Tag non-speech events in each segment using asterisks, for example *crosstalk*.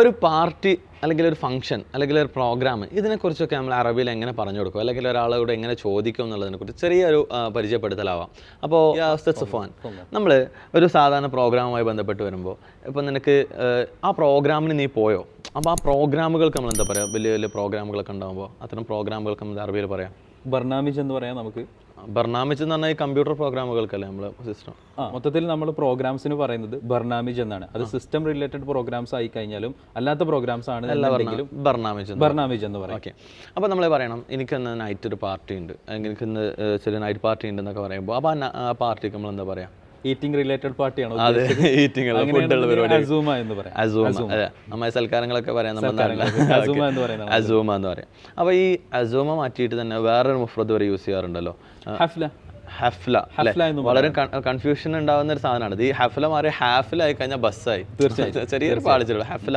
ഒരു പാർട്ടി അല്ലെങ്കിൽ ഒരു ഫംഗ്ഷൻ അല്ലെങ്കിൽ ഒരു പ്രോഗ്രാം ഇതിനെക്കുറിച്ചൊക്കെ നമ്മൾ അറബിയിൽ എങ്ങനെ പറഞ്ഞു കൊടുക്കും? അല്ലെങ്കിൽ ഒരാളോട് എങ്ങനെ ചോദിക്കും എന്നുള്ളതിനെക്കുറിച്ച് ചെറിയൊരു പരിചയപ്പെടുത്തലാവാം. അപ്പോൾ സുഫാൻ നമ്മൾ ഒരു സാധാരണ പ്രോഗ്രാമുമായി ബന്ധപ്പെട്ട് വരുമ്പോൾ ഇപ്പം നിനക്ക് ആ പ്രോഗ്രാമിന് നീ പോയോ? അപ്പോൾ ആ പ്രോഗ്രാമുകൾക്ക് നമ്മൾ എന്താ പറയുക വലിയ വലിയ പ്രോഗ്രാമുകളൊക്കെ ഉണ്ടാകുമ്പോൾ അത്തരം പ്രോഗ്രാമുകൾക്ക് നമ്മൾ അറബിയിൽ പറയാം. ബർണാമിജ് എന്ന് പറയാം നമുക്ക്. ബർണാമിച്ച് എന്ന് പറഞ്ഞാൽ കമ്പ്യൂട്ടർ പ്രോഗ്രാമുകൾക്കല്ലേ നമ്മൾ സിസ്റ്റം? മൊത്തത്തിൽ നമ്മൾ പ്രോഗ്രാംസിന് പറയുന്നത് ബർണാമിജ് എന്നാണ്. അത് സിസ്റ്റം റിലേറ്റഡ് പ്രോഗ്രാംസ് ആയി കഴിഞ്ഞാലും അല്ലാത്ത പ്രോഗ്രാംസ് ആണ് ബർണാമിച്ച് ബർണാമിജ് എന്ന് പറയാം. ഓക്കെ. അപ്പോൾ നമ്മൾ പറയണം എനിക്കിന്ന് നൈറ്റ് ഒരു പാർട്ടി ഉണ്ട്. അല്ലെങ്കിൽ എനിക്കിന്ന് ചെറിയ നൈറ്റ് പാർട്ടി ഉണ്ട് എന്നൊക്കെ പറയുമ്പോൾ അപ്പോൾ ആ പാർട്ടിക്ക് നമ്മൾ എന്താ പറയുക ഈറ്റിംഗ് റിലേറ്റഡ് പാർട്ടിയാണ് അതെ ഈറ്റിംഗ് ഫുഡുള്ള പരിപാടി. അസൂമ എന്ന് പറയാം. അസൂമ അതെ. നമ്മൾ സൽക്കാരങ്ങളൊക്കെ പറയാം നമ്മൾ അസൂമ എന്ന് പറയാം അസൂമ എന്ന് പറയാം. അപ്പോൾ ഈ അസൂമ മാറ്റിയിട്ട് തന്നെ വേറൊരു മുഫ്രദ് വരെ യൂസ് ചെയ്യാറുണ്ടല്ലോ. ഹഫ്ല. ഹഫ്ല വളരെ കൺഫ്യൂഷൻ ഉണ്ടാവുന്ന ഒരു സാധനമാണ്. ഇത് ഈ ഹഫ്ല മാറി ഹാഫില ആയി കഴിഞ്ഞാൽ ബസ്സായി. തീർച്ചയായും. *laughs* ചെറിയൊരു പാളിച്ചുള്ളൂ ഹഫ്ല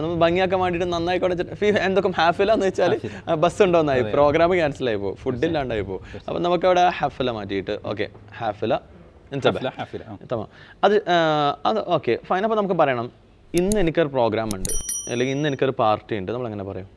നമ്മൾ ഭംഗിയാക്കാൻ വേണ്ടിയിട്ട് നന്നായിക്കോട്ടെ ഫീ എന്തൊക്കെ ഹാഫില എന്ന് വെച്ചാൽ ബസ് ഉണ്ടോന്നായി. പ്രോഗ്രാം ക്യാൻസൽ ആയി പോകും. ഫുഡ് ഇല്ലാണ്ടായി പോകും. അപ്പം നമുക്ക് അവിടെ ഹഫ്ല മാറ്റിയിട്ട് ഓക്കെ ഹാഫില ആ. തമാം. അത് അത് ഓക്കെ ഫൈൻ. അപ്പോൾ നമുക്ക് പറയണം. ഇന്ന് എനിക്കൊരു പ്രോഗ്രാം ഉണ്ട്. അല്ലെങ്കിൽ ഇന്ന് എനിക്കൊരു പാർട്ടി ഉണ്ട്. നമ്മൾ എങ്ങനെ പറയും?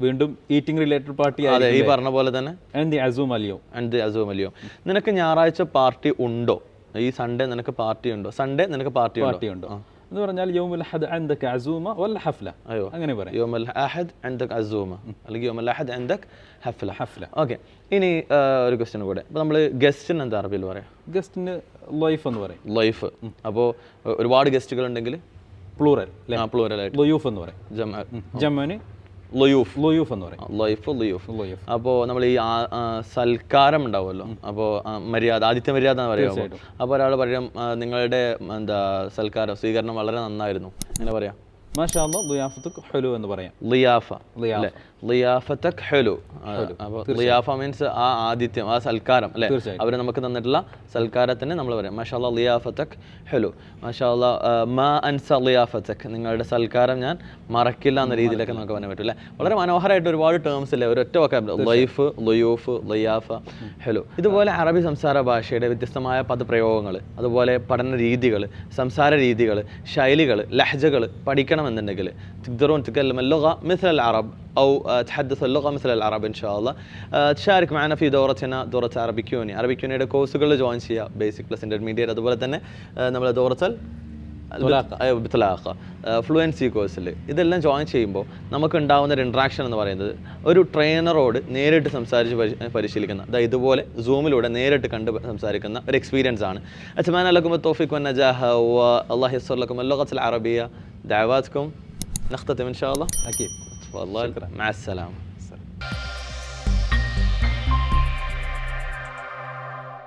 വീണ്ടും ഈറ്റിംഗ് റിലേറ്റഡ് പാർട്ടി അതെ ഈ പറഞ്ഞ പോലെ തന്നെ. എന്ത് അസൂം അലിയോ എന്ത് അസുഖം അല്ലയോ നിനക്ക് ഞായറാഴ്ച പാർട്ടി ഉണ്ടോ? ഈ സൺഡേ നിനക്ക് പാർട്ടി ഉണ്ടോ? സൺഡേ നിനക്ക് പാർട്ടി പാർട്ടി ഉണ്ടോ? എന്ന് പറഞ്ഞാൽ യോമുൽ അഹദ് അൻദക് അസൂമ വല്ല ഹഫ്ല. അയ്യോ. അങ്ങനെ പറയാം. യോമുൽ അഹദ് അൻദക് അസൂമ. അല്ലെങ്കിൽ യോമൽ അഹദ് അൻദക് ഹഫ്ല. ഹഫ്ല. ഓക്കെ. ഇനി ഒരു ക്വസ്റ്റ്യൻ കൂടെ. അപ്പോൾ നമ്മൾ ഗസ്റ്റിന് എന്താ അറബിയിൽ പറയാം? ഗസ്റ്റിന് ലൈഫ് എന്ന് പറയും. ലൈഫ്. അപ്പോൾ ഒരുപാട് ഗസ്റ്റുകൾ ഉണ്ടെങ്കിൽ പ്ലൂറൽ. പ്ലൂറൽ ആയിട്ട് ലയൂഫ് എന്ന് പറയും. ജമന് ലൊയൂഫ്. ലൊയൂഫ് എന്ന് പറയും. ലൈഫ് ലൊയൂഫ്. ലൊയൂഫ്. അപ്പോൾ നമ്മൾ ഈ സൽക്കാരം ഉണ്ടാവുമല്ലോ. അപ്പോൾ മര്യാദ ആദിത്യ മര്യാദ എന്ന് പറയുമ്പോൾ അപ്പോൾ ഒരാൾ പറയും നിങ്ങളുടെ എന്താ സൽക്കാരം സ്വീകരണം വളരെ നന്നായിരുന്നു. അങ്ങനെ പറയാം. മാഷാ അല്ലാ ലുയാഫത്തുക്ക് എന്ന് പറയാം. ലിയാഫ. ലിയാഫ. ലിയാഫത്തക് ഹെലു. അപ്പോൾ ലിയാഫ മീൻസ് ആ ആദിത്യം ആ സൽക്കാരം അല്ലേ? അവർ നമുക്ക് തന്നിട്ടുള്ള സൽക്കാരത്തിന് നമ്മൾ പറയാം. മഷാല ലിയാഫത്തക് ഹലോ. മഷാല മാ അൻസ ലിയാഫത്തക് നിങ്ങളുടെ സൽക്കാരം ഞാൻ മറക്കില്ല എന്ന രീതിയിലൊക്കെ നമുക്ക് പറയാൻ പറ്റും അല്ലേ? വളരെ മനോഹരമായിട്ട് ഒരുപാട് ടേംസ് അല്ലേ ഒരൊറ്റ വക്കാബിൾ ലൈഫ് ലൊയൂഫ് ലയാഫ ഹലോ. ഇതുപോലെ അറബി സംസാര ഭാഷയുടെ വ്യത്യസ്തമായ പദപ്രയോഗങ്ങൾ അതുപോലെ പഠന രീതികൾ സംസാര രീതികൾ ശൈലികൾ ലഹജകൾ പഠിക്കണമെന്നുണ്ടെങ്കിൽ തിദ്റോൻ തിക്കൽ മല്ലുക മിസൽ അറബ് أو تحدث اللغة مثل العرب إن شاء الله. تشارك معنا في دورتنا دورة عربيك യൂണി അറബിക് യൂണിയുടെ കോഴ്സുകളിൽ ജോയിൻ ചെയ്യുക. ബേസിക് പ്ലസ് ഇന്റർമീഡിയറ്റ് അതുപോലെ തന്നെ നമ്മളെ ദൗറത്തൽ ബിത്തലാഖ ഫ്ലുവൻസി കോഴ്സിൽ ഇതെല്ലാം ജോയിൻ ചെയ്യുമ്പോൾ നമുക്ക് ഉണ്ടാകുന്ന ഒരു ഇൻട്രാക്ഷൻ എന്ന് പറയുന്നത് ഒരു ട്രെയിനറോട് നേരിട്ട് സംസാരിച്ച് പരിശീലിക്കുന്ന അതായത് ഇതുപോലെ സൂമിലൂടെ നേരിട്ട് കണ്ട് സംസാരിക്കുന്ന ഒരു എക്സ്പീരിയൻസ് ആണ്. അച്ഛമാൻ അലക്കും തോഫിക് വൻ നജാഹ. അള്ളാഹിസ്വല്ലക്കും അല്ലാഖത്തിൽ അറബിയ. ദാവാസ്ക്കും നഖ്തത്തിൻ ഷാ അല്ലാ അക്കീബ് والله شكرا. مع السلامة.